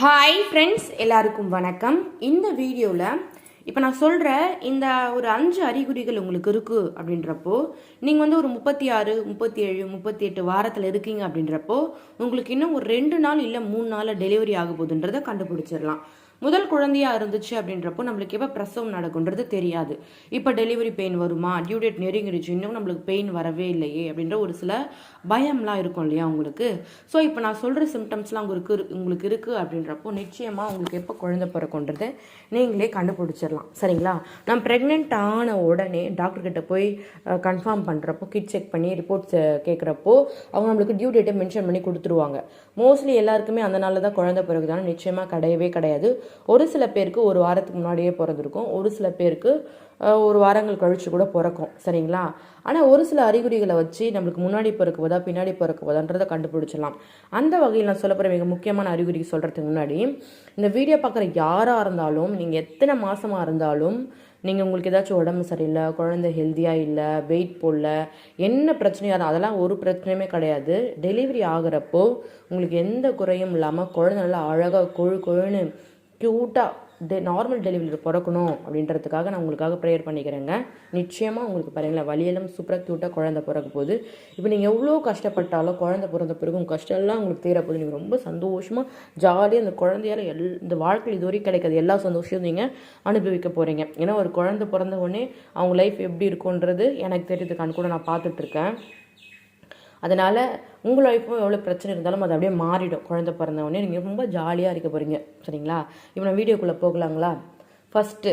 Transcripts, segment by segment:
Hi friends எல்லாருக்கும் வணக்கம். இந்த வீடியோவில் இப்போ நான் சொல்கிற இந்த ஒரு அஞ்சு அறிகுறிகள் உங்களுக்கு இருக்குது அப்படின்றப்போ நீங்கள் வந்து ஒரு முப்பத்தி ஆறு முப்பத்தி ஏழு முப்பத்தி எட்டு வாரத்தில் இருக்கீங்க அப்படின்றப்போ உங்களுக்கு இன்னும் ஒரு ரெண்டு நாள் இல்லை மூணு நாளில் டெலிவரி ஆக போகுதுன்றதை கண்டுபிடிச்சிடலாம். முதல் குழந்தையா இருந்துச்சு அப்படின்றப்போ நம்மளுக்கு எப்போ பிரசவம் நடக்குன்றது தெரியாது. இப்போ டெலிவரி பெயின் வருமா? டியூ டேட் நெருங்கிடுச்சு இன்னும் நம்மளுக்கு பெயின் வரவே இல்லையே அப்படின்ற ஒரு சில பயம்லாம் இருக்கும் இல்லையா உங்களுக்கு? ஸோ இப்போ நான் சொல்கிற சிம்டம்ஸ்லாம் உங்களுக்கு இரு- உங்களுக்கு இருக்குது அப்படின்றப்போ நிச்சயமாக உங்களுக்கு எப்போ குழந்தை பிறக்குன்றதை நீங்களே கண்டுபிடிச்சிடலாம். சரிங்களா? நான் ப்ரெக்னென்ட் ஆன உடனே டாக்டர்கிட்ட போய் கன்ஃபார்ம் பண்ணுறப்போ கிட் செக் பண்ணி ரிப்போர்ட்ஸ் கேட்குறப்போ அவங்க நம்மளுக்கு டியூ டேட்டை மென்ஷன் பண்ணி கொடுத்துருவாங்க. மோஸ்ட்லி எல்லாருக்குமே அந்த நாளில் தான் குழந்தை பிறகுதானே? நிச்சயமாக கிடையவே கிடையாது. ஒரு சில பேருக்கு ஒரு வாரத்துக்கு முன்னாடியே பிறந்திருக்கும். ஒரு சில பேருக்கு ஒரு வாரங்கள் கழிச்சு கூட பிறக்கும் சரிங்களா? ஆனால் ஒரு சில அறிகுறிகளை வச்சு நம்மளுக்கு முன்னாடி பிறக்குவதா பின்னாடி பிறக்குவதான்றதை கண்டுபிடிச்சிடலாம். அந்த வகையில் நான் சொல்ல போகிற மிக முக்கியமான அறிகுறி சொல்கிறதுக்கு முன்னாடி இந்த வீடியோ பார்க்குற யாராக இருந்தாலும் நீங்கள் எத்தனை மாதமாக இருந்தாலும் நீங்கள் உங்களுக்கு ஏதாச்சும் உடம்பு சரியில்லை குழந்தை ஹெல்த்தியாக இல்லை வெயிட் போடல என்ன பிரச்சனையாக இருந்தால் அதெல்லாம் ஒரு பிரச்சனையுமே கிடையாது. டெலிவரி ஆகிறப்போ உங்களுக்கு எந்த குறையும் இல்லாமல் குழந்தை நல்லா அழகாக கொழு கொழுன்னு க்யூட்டாக டெ நார்மல் டெலிவரி பிறக்கணும் அப்படின்றதுக்காக நான் உங்களுக்காக ப்ரேயர் பண்ணிக்கிறேங்க. நிச்சயமாக உங்களுக்கு பாருங்களேன் வழியெல்லாம் சூப்பராக க்யூட்டாக குழந்த பிறக்க போகுது. இப்போ நீங்கள் எவ்வளோ கஷ்டப்பட்டாலும் குழந்த பிறந்த பிறகு உங்கள் கஷ்டம்லாம் உங்களுக்கு தீரப்போது போகுது. நீங்கள் ரொம்ப சந்தோஷமாக ஜாலியாக அந்த குழந்தையால எல் இந்த வாழ்க்கையில் இது வரைக்கும் கிடைக்காது. எல்லா சந்தோஷத்தையும் நீங்கள் அனுபவிக்க போகிறீங்க ஏன்னா ஒரு குழந்தை பிறந்த உடனே அவங்க லைஃப் எப்படி இருக்குன்றது எனக்கு தெரியுது கூட நான் பார்த்துட்ருக்கேன் அதனால் உங்கள் லைஃப்பும் எவ்வளோ பிரச்சனை இருந்தாலும் அது அப்படியே மாறிடும். குழந்தை பிறந்த உடனே நீங்கள் ரொம்ப ஜாலியாக இருக்க போகிறீங்க சரிங்களா? இப்போ நான் வீடியோக்குள்ளே போகலாங்களா? ஃபஸ்ட்டு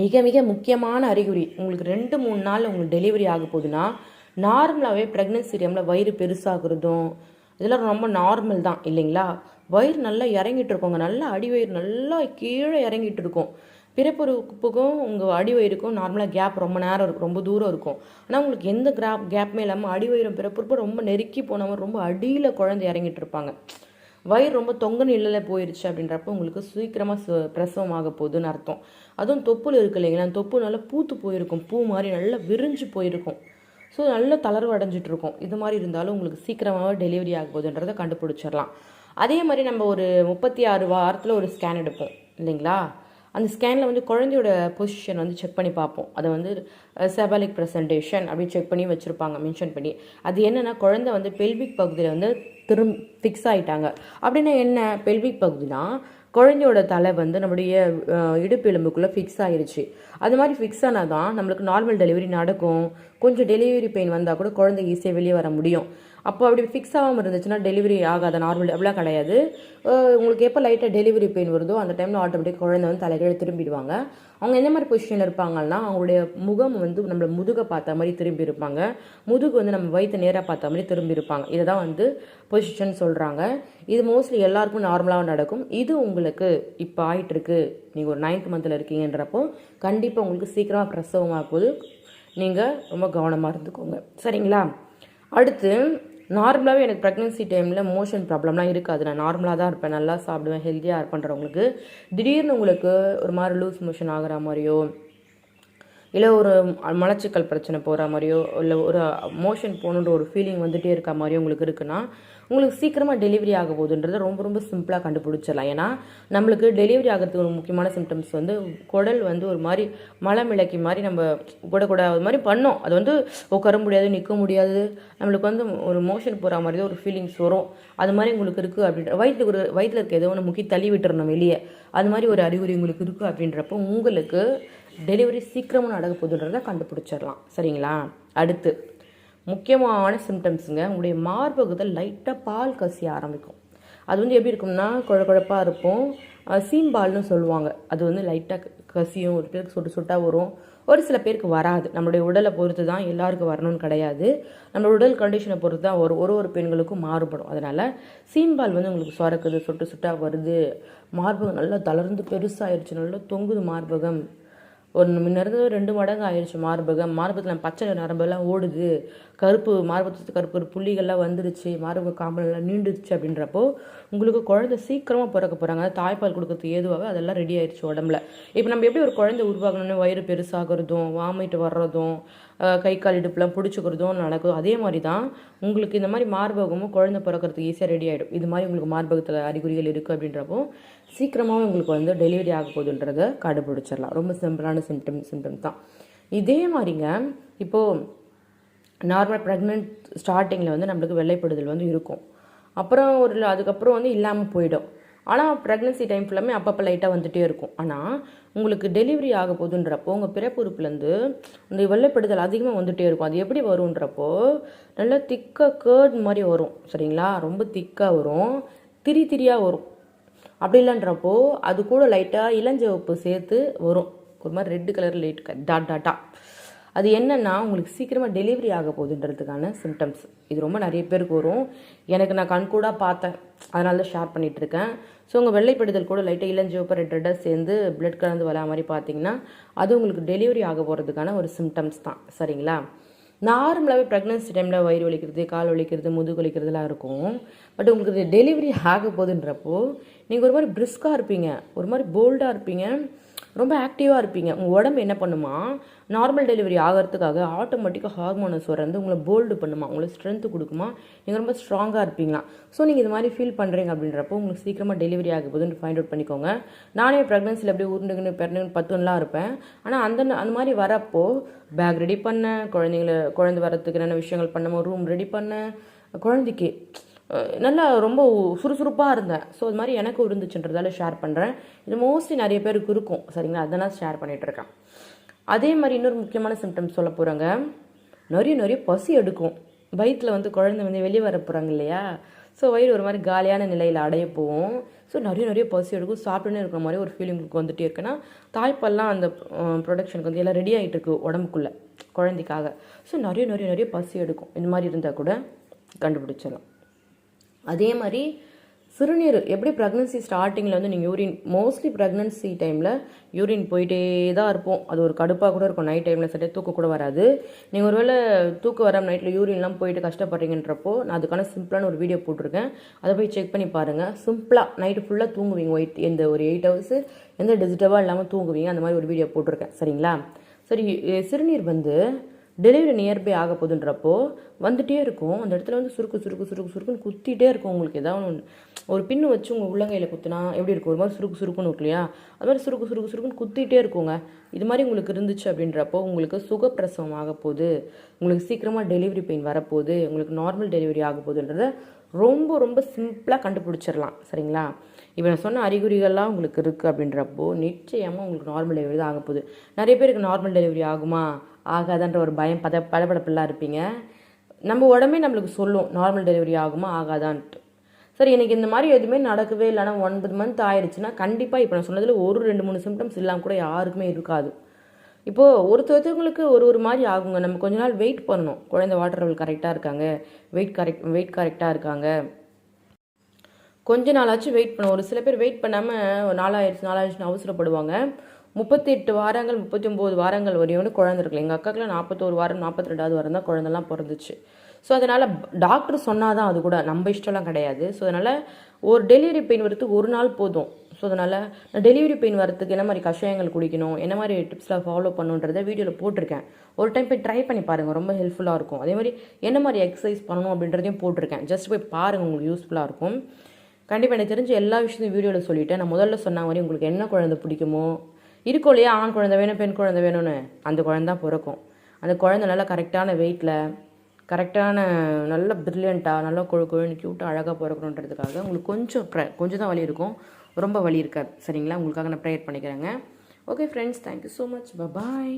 மிக மிக முக்கியமான அறிகுறி உங்களுக்கு ரெண்டு மூணு நாள் உங்களுக்கு டெலிவரி ஆக போகுதுன்னா நார்மலாகவே ப்ரெக்னென்சி டைமில் வயிறு பெருசாகிறதும் இதெல்லாம் ரொம்ப நார்மல் தான் இல்லைங்களா? வயிறு நல்லா இறங்கிட்டு இருக்கோங்க. நல்லா அடி வயிறு நல்லா கீழே இறங்கிட்டு இருக்கும். பிறப்புறுப்புக்கும் உங்கள் அடி வயிறுக்கும் நார்மலாக கேப் ரொம்ப நேரம் இருக்கும். ரொம்ப தூரம் இருக்கும். ஆனால் உங்களுக்கு எந்த கிராப் கேப்புமே இல்லாமல் அடி வயிறும் பிறப்புறுப்பும் ரொம்ப நெருக்கி போனவங்க ரொம்ப அடியில் குழந்தை இறங்கிட்டு இருப்பாங்க. வயிறு ரொம்ப தொங்க நிலையில் போயிருச்சு அப்படின்றப்ப உங்களுக்கு சீக்கிரமாக சு பிரசவம் ஆக போகுதுன்னு அர்த்தம். அதுவும் தொப்புள் இருக்கு இல்லைங்களா? அந்த தொப்பு நல்லா பூத்து போயிருக்கும். பூ மாதிரி நல்லா விரிஞ்சு போயிருக்கும். ஸோ நல்லா தளர்வு அடைஞ்சிட்டு இருக்கும். இது மாதிரி இருந்தாலும் உங்களுக்கு சீக்கிரமாக டெலிவரி ஆக போகுதுன்றதை கண்டுபிடிச்சிடலாம். அதே மாதிரி நம்ம ஒரு முப்பத்தி ஆறு வாரத்தில் ஒரு ஸ்கேன் எடுப்போம். இல்லைங்களா? அந்த ஸ்கேனில் வந்து குழந்தையோட பொசிஷன் வந்து செக் பண்ணி பார்ப்போம். அதை வந்து செபாலிக் ப்ரெசன்டேஷன் அப்படி செக் பண்ணி வச்சுருப்பாங்க மென்ஷன் பண்ணி. அது என்னென்னா குழந்தை வந்து பெல்விக் பகுதியில் வந்து திரும் ஃபிக்ஸ் ஆகிட்டாங்க அப்படின்னா என்ன? பெல்விக் பகுதினா குழந்தையோட தலை வந்து நம்முடைய இடுப்பு எலும்புக்குள்ளே ஃபிக்ஸ் ஆகிருச்சு அது மாதிரி ஃபிக்ஸ் ஆனால் தான் நம்மளுக்கு நார்மல் டெலிவரி நடக்கும். கொஞ்சம் டெலிவரி பெயின் வந்தால் கூட குழந்தை ஈஸியாக வெளியே வர முடியும். அப்போ அப்படி ஃபிக்ஸ் ஆகாமல் இருந்துச்சுன்னா டெலிவரி ஆகாத நார்மல் அப்படிலாம் கிடையாது. உங்களுக்கு எப்போ லைட்டாக டெலிவரி பெயின் வருதோ அந்த டைமில் ஆட்டோமேட்டிக் குழந்தை வந்து தலைகீழ திரும்பிடுவாங்க. அவங்க எந்த மாதிரி பொசிஷனில் இருப்பாங்கன்னா அவங்களுடைய முகம் வந்து நம்மள முதுகை பார்த்த மாதிரி திரும்பி இருப்பாங்க. முதுகு வந்து நம்ம வயிற்று நேராக பார்த்த மாதிரி திரும்பி இருப்பாங்க. இதை தான் வந்து பொசிஷன் சொல்கிறாங்க இது மோஸ்ட்லி எல்லாருக்கும் நார்மலாக நடக்கும். இது உங்களுக்கு இப்போ ஆயிட்டுருக்கு. நீங்கள் ஒரு நைன்த் மந்தில் இருக்கீங்கன்றப்போ கண்டிப்பாக உங்களுக்கு சீக்கிரமாக பிரசவமாக போது நீங்கள் ரொம்ப கவனமாக இருந்துக்கோங்க. சரிங்களா? அடுத்து நார்மலாகவே எனக்கு ப்ரெக்னென்சி டைமில் மோஷன் ப்ராப்ளம்லாம் இருக்காது. நான் நார்மலாக தான் இருப்பேன். நல்லா சாப்பிடுவேன். ஹெல்த்தியாக இருப்பேன்றவங்களுக்கு. திடீர்னு உங்களுக்கு ஒரு மாதிரி லூஸ் மோஷன் ஆகிற மாதிரியோ இல்லை ஒரு மலச்சிக்கல் பிரச்சனை போகிற மாதிரியோ இல்லை ஒரு மோஷன் போகணுன்ற ஒரு ஃபீலிங் வந்துகிட்டே இருக்க மாதிரியோ உங்களுக்கு இருக்குன்னா உங்களுக்கு சீக்கிரமாக டெலிவரி ஆக போகுதுன்றதை ரொம்ப ரொம்ப சிம்பிளாக கண்டுபிடிச்சிடலாம். ஏன்னா நம்மளுக்கு டெலிவரி ஆகிறதுக்கு ஒரு முக்கியமான சிம்டம்ஸ் வந்து குடல் வந்து ஒரு மாதிரி மலமிளக்கி மாதிரி நம்ம கூட கூட அது மாதிரி பண்ணோம். அது வந்து உட்கார முடியாது நிற்க முடியாது. நம்மளுக்கு வந்து ஒரு மோஷன் போகிற மாதிரி தான் ஒரு ஃபீலிங்ஸ் வரும். அது மாதிரி உங்களுக்கு இருக்குது அப்படின்ற வயிற்றுக்கு ஒரு வயிற்றில் இருக்க ஏதோ ஒன்று முக்கி தள்ளி விட்டுறணும் வெளியே. அது மாதிரி ஒரு அறிகுறி உங்களுக்கு இருக்குது அப்படின்றப்போ உங்களுக்கு டெலிவரி சீக்கிரமாக நடக்க போகுதுன்றதை கண்டுபிடிச்சிடலாம். சரிங்களா? அடுத்து முக்கியமான சிம்டம்ஸுங்க உங்களுடைய மார்பகத்தில் லைட்டாக பால் கசிய ஆரம்பிக்கும். அது வந்து எப்படி இருக்கும்னா குழ குழப்பாக இருக்கும் சீம்பால்னு சொல்லுவாங்க. அது வந்து லைட்டாக கசியும். ஒரு பேருக்கு சொட்டு சொட்டாக வரும். ஒரு சில பேருக்கு வராது. நம்மளுடைய உடலை பொறுத்து தான் எல்லாருக்கும் வரணும்னு கிடையாது. நம்ம உடல் கண்டிஷனை பொறுத்து தான் ஒரு ஒரு ஒரு பெண்களுக்கும் மாறுபடும். அதனால் சீம்பால் வந்து உங்களுக்கு சுரக்குது சொட்டு சொட்டாக வருது. மார்பகம் நல்லா தளர்ந்து பெருசாகிடுச்சு நல்லா தொங்குது மார்பகம். ஒரு முன்ன இருந்தது ரெண்டு மடங்கு ஆயிடுச்சு மார்பகம் மார்பகத்தில் பச்சை நரம்பெல்லாம் ஓடுது. கருப்பு மார்பகத்து கருப்பு ஒரு புள்ளிகள்லாம் வந்துருச்சு. மார்பக காம்பெல்லாம் நீண்டுச்சு அப்படின்றப்போ உங்களுக்கு குழந்தை சீக்கிரமாக பிறக்க போகிறாங்க தாய்ப்பால் கொடுக்கறது ஏதுவாக அதெல்லாம் ரெடி ஆயிடுச்சு உடம்புல. இப்போ நம்ம எப்படி ஒரு குழந்தை உருவாகணும்னு வயிறு பெருசாகிறதும் வாமிட்டு வர்றதும் கை கால் இடுப்புலாம் பிடிச்சிக்கிறதும் நடக்கும் அதே மாதிரி தான் உங்களுக்கு இந்த மாதிரி மார்பகமும் குழந்தை பிறக்கிறதுக்கு ஈஸியாக ரெடி ஆகிடும் இது மாதிரி உங்களுக்கு மார்பகத்தில் அறிகுறிகள் இருக்குது அப்படின்றப்போ சீக்கிரமாகவே உங்களுக்கு வந்து டெலிவரி ஆக போகுதுன்றதை கண்டுபிடிச்சிடலாம். ரொம்ப சிம்பிளான சிம்டம் சிம்டம் தான். இதே மாதிரிங்க இப்போது நார்மல் ப்ரெக்னென்ட் ஸ்டார்டிங்கில் வந்து நம்மளுக்கு வெள்ளைப்படுதல் வந்து இருக்கும். அப்புறம் ஒரு அதுக்கப்புறம் வந்து இல்லாமல் போயிடும். ஆனால் ப்ரெக்னன்சி டைம் ஃபுல்லாமே அப்பப்போ லைட்டாக வந்துகிட்டே இருக்கும். ஆனால் உங்களுக்கு டெலிவரி ஆக போகுதுன்றப்போ உங்கள் பிறப்புறுப்புலேருந்து இந்த வெள்ளைப்படுதல் அதிகமாக வந்துகிட்டே இருக்கும். அது எப்படி வரும்ன்றப்போ நல்லா திக்காக கேர்ட் மாதிரி வரும். சரிங்களா? ரொம்ப திக்காக வரும். திரி திரியாக வரும். அப்படி இல்லைன்றப்போ அது கூட லைட்டாக இளஞ்சிவப்பு சேர்த்து வரும். ஒரு மாதிரி ரெட் கலர் லைட் டாட் டாட்டா அது என்னன்னா உங்களுக்கு சீக்கிரமாக டெலிவரி ஆக போகுதுன்றதுக்கான சிம்டம்ஸ் இது ரொம்ப நிறைய பேருக்கு வரும். எனக்கு நான் கண்கூடாக பார்த்தேன். அதனால தான் ஷேர் பண்ணிகிட்ருக்கேன் இருக்கேன். ஸோ உங்கள் வெள்ளைப்படுதல் கூட லைட்டாக இளஞ்சிவப்பு ரெட் ரெட்டாக சேர்ந்து பிளட் கலந்து வரா மாதிரி பார்த்தீங்கன்னா அது உங்களுக்கு டெலிவரி ஆக போகிறதுக்கான ஒரு சிம்டம்ஸ் தான். சரிங்களா? நார்மலாகவே ப்ரெக்னன்சி டைமில் வயிறு வலிக்கிறது கால் வலிக்கிறது முதுகு வலிக்கிறதுலாம் இருக்கும். பட் உங்களுக்கு டெலிவரி ஆக போகுதுன்றப்போ நீங்கள் ஒரு மாதிரி பிரிஸ்காக இருப்பீங்க. ஒரு மாதிரி போல்டாக இருப்பீங்க. ரொம்ப ஆக்டிவாக இருப்பீங்க. உங்கள் உடம்பு என்ன பண்ணுமா? நார்மல் டெலிவரி ஆகிறதுக்காக ஆட்டோமேட்டிக்காக ஹார்மோனஸ் வந்து உங்களை போல்டு பண்ணுமா? உங்களுக்கு ஸ்ட்ரென்த்து கொடுக்குமா? நீங்கள் ரொம்ப ஸ்ட்ராங்காக இருப்பீங்களா? ஸோ நீங்கள் இது மாதிரி ஃபீல் பண்ணுறீங்க அப்படின்றப்போ உங்களுக்கு சீக்கிரமாக டெலிவரி ஆக போதுன்னு ஃபைண்ட் அவுட் பண்ணிக்கோங்க. நானே ப்ரெக்னன்சியில் அப்படியே உருண்டுக்குன்னு பிறந்துன்னு பத்துலாம் இருப்பேன். ஆனால் அந்த அந்த மாதிரி வரப்போ பேக் ரெடி பண்ணேன். குழந்தைங்கள குழந்தை வரத்துக்கு என்னென்ன விஷயங்கள் பண்ணமோ ரூம் ரெடி பண்ணேன். குழந்தைக்கு நல்லா ரொம்ப சுறுசுறுப்பாக இருந்தேன். ஸோ இது மாதிரி எனக்கும் இருந்துச்சுன்றதால ஷேர் பண்ணுறேன் இது மோஸ்ட்லி நிறைய பேருக்கு இருக்கும். சரிங்களா? அதெல்லாம் ஷேர் பண்ணிகிட்ருக்கேன் அதே மாதிரி இன்னொரு முக்கியமான சிம்டம்ஸ் சொல்ல போகிறாங்க நிறைய நிறைய பசி எடுக்கும். வயிற்றில் வந்து குழந்தை வந்து வெளியே வர போகிறாங்க இல்லையா? ஸோ வயிறு ஒரு மாதிரி காலியான நிலையில் அடைய போவோம் ஸோ நிறைய நிறைய பசி எடுக்கும். சாப்பிட்டுன்னு இருக்கிற மாதிரி ஒரு ஃபீலிங் வந்துட்டே இருக்குன்னா தாய்ப்பெல்லாம் அந்த ப்ரொடக்ஷனுக்கு வந்து எல்லாம் ரெடி ஆகிட்டு இருக்கு உடம்புக்குள்ளே குழந்தைக்காக. ஸோ நிறைய நிறைய நிறைய பசி எடுக்கும். இந்த மாதிரி இருந்தால் கூட கண்டுபிடிச்சிடலாம். அதே மாதிரி சிறுநீர் எப்படி ப்ரெக்னன்சி ஸ்டார்டிங்கில் வந்து நீங்கள் யூரின் மோஸ்ட்லி ப்ரெக்னன்சி டைமில் யூரின் போயிட்டே தான் இருப்போம். அது ஒரு கடுப்பாக கூட இருக்கும். நைட் டைமில் சரியாக தூக்க கூட வராது. நீங்கள் ஒருவேளை தூக்க வராம நைட்டில் யூரின்லாம் போயிட்டு கஷ்டப்படுறீங்கன்றப்போ நான் அதுக்கான சிம்பிளான ஒரு வீடியோ போட்டிருக்கேன். அதை போய் செக் பண்ணி பாருங்கள் சிம்பிளாக நைட்டு ஃபுல்லாக தூங்குவீங்க. ஒயிட் எந்த ஒரு எயிட் ஹவர்ஸ் எந்த டிஜிட்டவாக இல்லாமல் தூங்குவீங்க. அந்த மாதிரி ஒரு வீடியோ போட்டிருக்கேன். சரிங்களா? சரி சிறுநீர் வந்து டெலிவரி நியர்பை ஆக போகுதுன்றப்போ வந்துட்டே இருக்கும். அந்த இடத்துல வந்து சுருக்கு சுருக்கு சுருக்கு சுருக்குன்னு குத்திட்டே இருக்கும் உங்களுக்கு. ஏதாவது ஒன்று ஒரு பின்னு வச்சு உங்கள் உள்ளங்கையில் குத்துனா எப்படி இருக்கும்? ஒரு மாதிரி சுருக்கு சுருக்குன்னு இருக்கும் இல்லையா? அது மாதிரி சுருக்கு சுருக்கு சுருக்குன்னு குத்திட்டே இருக்குங்க. இது மாதிரி உங்களுக்கு இருந்துச்சு அப்படின்றப்போ உங்களுக்கு சுகப்பிரசவம் ஆக போகுது உங்களுக்கு சீக்கிரமாக டெலிவரி பெயின் வரப்போகுது. உங்களுக்கு நார்மல் டெலிவரி ஆக போகுதுன்றத ரொம்ப ரொம்ப சிம்பிளாக கண்டுபிடிச்சிடலாம். சரிங்களா? இப்போ நான் சொன்ன அறிகுறிகள்லாம் உங்களுக்கு இருக்குது அப்படின்றப்போ நிச்சயமாக உங்களுக்கு நார்மல் டெலிவரி தான் ஆக போகுது நிறைய பேருக்கு நார்மல் டெலிவரி ஆகுமா? ஆகாதான்ற ஒரு பயம் பத படபடப்பெல்லாம் இருப்பீங்க. நம்ம உடம்பே நம்மளுக்கு சொல்லும் நார்மல் டெலிவரி ஆகுமா ஆகாதான்ட்டு. சரி எனக்கு இந்த மாதிரி எதுவுமே நடக்கவே இல்லைனா ஒன்பது மந்த் ஆயிடுச்சுன்னா கண்டிப்பாக இப்போ நான் சொன்னதில் ஒரு ரெண்டு மூணு சிம்டம்ஸ் இல்லாமல் கூட யாருக்குமே இருக்காது. இப்போது ஒருத்தவங்களுக்கு ஒரு ஒரு மாதிரி ஆகுங்க. நம்ம கொஞ்ச நாள் வெயிட் பண்ணணும். குழந்தை வாட்டர் லெவல் கரெக்டாக இருக்காங்க. வெயிட் கரெக்ட் வெயிட் கரெக்டாக இருக்காங்க. கொஞ்ச நாளாச்சும் வெயிட் பண்ணும் ஒரு சில பேர் வெயிட் பண்ணாமல் நாலாயிடுச்சு நாலாயிடுச்சுன்னு அவசரப்படுவாங்க. முப்பத்தி எட்டு வாரங்கள் முப்பத்தி ஒம்பது வாரங்கள் வரையும் குழந்தை இருக்குல்ல. எங்கள் அக்காக்கெல்லாம் நாற்பத்தோரு வாரம் நாற்பத்தி ரெண்டாவது வாரம் தான் குழந்தெல்லாம் பிறந்துச்சு. ஸோ அதனால் டாக்டர் சொன்னால் தான் அது கூட நம்ம இஷ்டம்லாம் கிடையாது. ஸோ அதனால் ஒரு டெலிவரி பெயின் வரத்துக்கு ஒரு நாள் போதும். ஸோ அதனால் நான் டெலிவரி பெயின் வரத்துக்கு என்ன மாதிரி கஷாயங்கள் குடிக்கணும் என்ன மாதிரி டிப்ஸ்லாம் ஃபாலோ பண்ணுன்றதை வீடியோவில் போட்டிருக்கேன். ஒரு டைம் போய் ட்ரை பண்ணி பாருங்கள் ரொம்ப ஹெல்ப்ஃபுல்லாக இருக்கும். அதே மாதிரி என்ன மாதிரி எக்ஸசைஸ் பண்ணணும் அப்படின்றதையும் போட்டிருக்கேன். ஜஸ்ட் போய் பாருங்கள் உங்களுக்கு யூஸ்ஃபுல்லாக இருக்கும். கண்டிப்பாக எனக்கு தெரிஞ்சு எல்லா விஷயத்தையும் வீடியோவில் சொல்லிவிட்டேன் நான் முதல்ல சொன்ன மாதிரி உங்களுக்கு என்ன குழந்தை பிடிக்குமோ இருக்கும் இல்லையா? ஆண் குழந்தை வேணும் பெண் குழந்தை வேணும்னு. அந்த குழந்தை தான் பிறக்கும். அந்த குழந்தை நல்லா கரெக்டான வெயிட்டில் கரெக்டான நல்ல ப்ரில்லியண்ட்டாக நல்லா கொழு கொழுன்னு க்யூட்டாக அழகாக பிறக்கணுன்றதுக்காக உங்களுக்கு கொஞ்சம் ப்ர கொஞ்சம் தான் வலி இருக்கும். ரொம்ப வலி இருக்காது. சரிங்களா? உங்களுக்காக நான் ப்ரேயர் பண்ணிக்கிறேங்க. Okay friends thank you so much bye